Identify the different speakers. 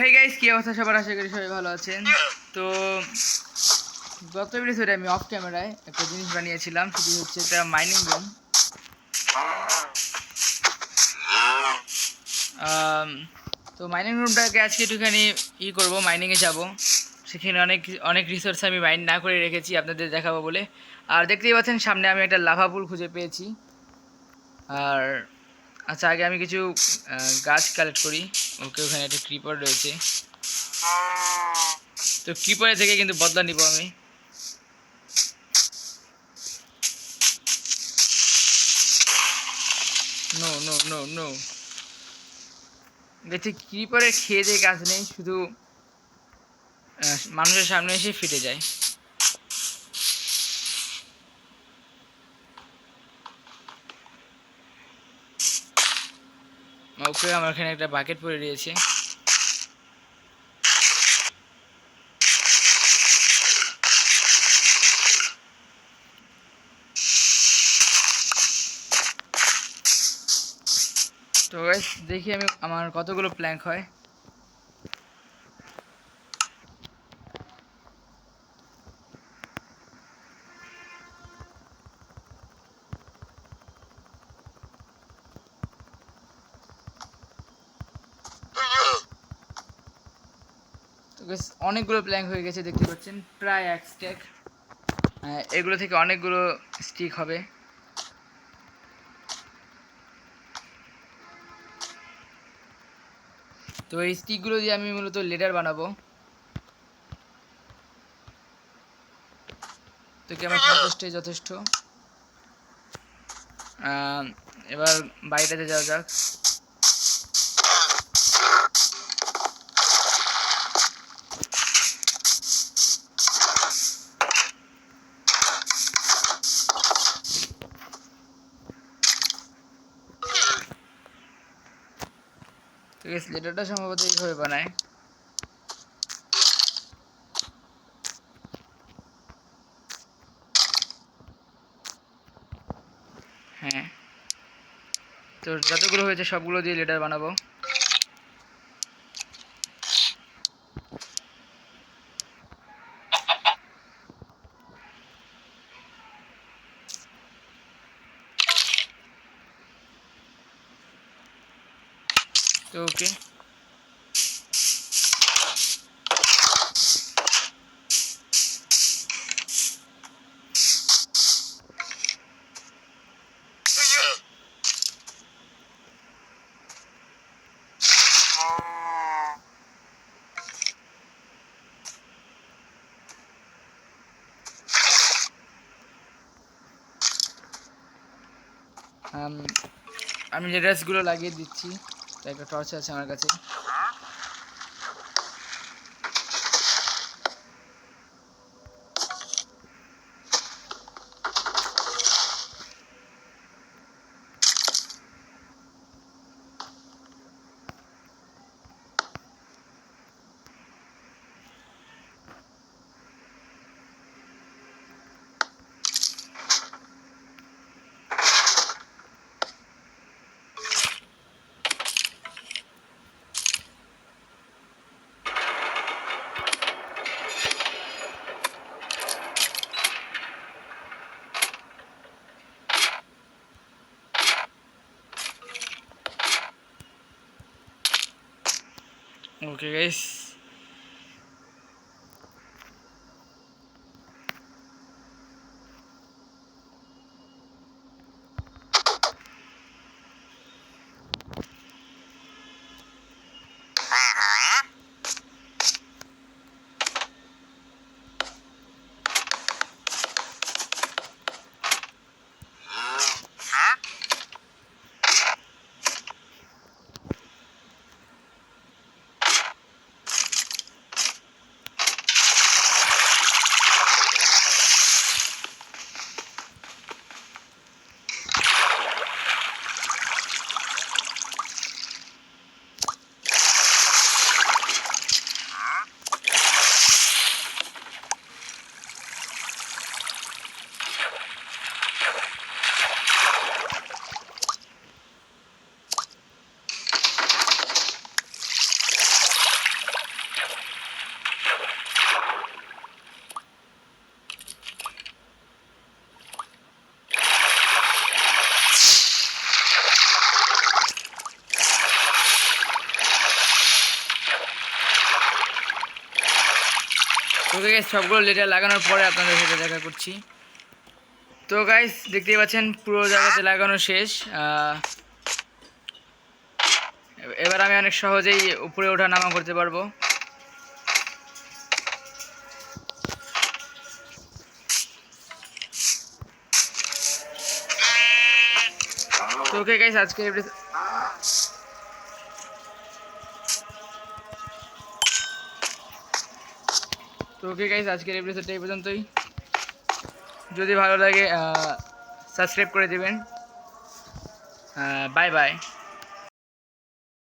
Speaker 1: Hey guys কি অবস্থা সবার? আশা করি সবাই ভালো আছেন। তো গত ভিডিওতে আমি অফ ক্যামেরায় একটা জিনিস বানিয়েছিলাম, সেটি হচ্ছে একটা মাইনিং রুম তো মাইনিং রুমটাকে আজকে একটুখানি ই করব মাইনিংয়ে যাব। সেখানে অনেক অনেক রিসোর্স আমি মাইন না করে রেখেছি, আপনাদের দেখাবো বলে। আর দেখতেই পাচ্ছেন, সামনে আমি একটা লাভা পুল খুঁজে পেয়েছি। আর আচ্ছা আগে আমি কিছু গাছ কালেক্ট করি। ওকে ওখানে একটা ক্রিপার রয়েছে। তো ক্রিপারে থেকে কিন্তু বদলা নিব আমি। নো নো নো নো দেখছি ক্রিপারে খেয়ে দিয়ে গাছ নেই, শুধু মানুষের সামনে এসে ফিটে যায়। ওকে আমার এখানে একটা বাকেট পরে দিয়েছি তো দেখি আমি আমার কতগুলো প্ল্যাঙ্ক হয়। অনেকগুলো প্ল্যাঙ্ক হয়ে গেছে, দেখতে পাচ্ছেন? প্রায় এক স্ট্যাক এগুলো থেকে অনেকগুলো স্টিক হবে। তো এই স্টিকগুলো দিয়ে আমি মূলত লেডার বানাবো। তো কি আমার পঞ্চাশটাই যথেষ্ট? এবার বাড়িটাতে যাওয়া যাক। তো লেটারটা সম্ভবত এইভাবে বানায়। হ্যাঁ। তো যতগুলো হয়েছে সবগুলো দিয়ে লেটার বানাবো। ওকে আম, আমি যে ড্রেসগুলো লাগিয়ে দিচ্ছি। একটা টর্চ আছে আমার কাছে। ওকে গাইস ওকে গাইস সবগুলো লেটার লাগানোর পরে আপনাদের সাথে দেখা করছি। তো গাইস দেখতেই পাচ্ছেন, পুরো জায়গাতে লাগানো শেষ। এবার আমি অনেক সহজেই উপরে ওঠা নামা করতে পারব। তো ওকে গাইস আজকে তো ওকে গাইজ আজকের এপিসোডটা এই পর্যন্তই। যদি ভালো লাগে সাবস্ক্রাইব করে দেবেন। Bye bye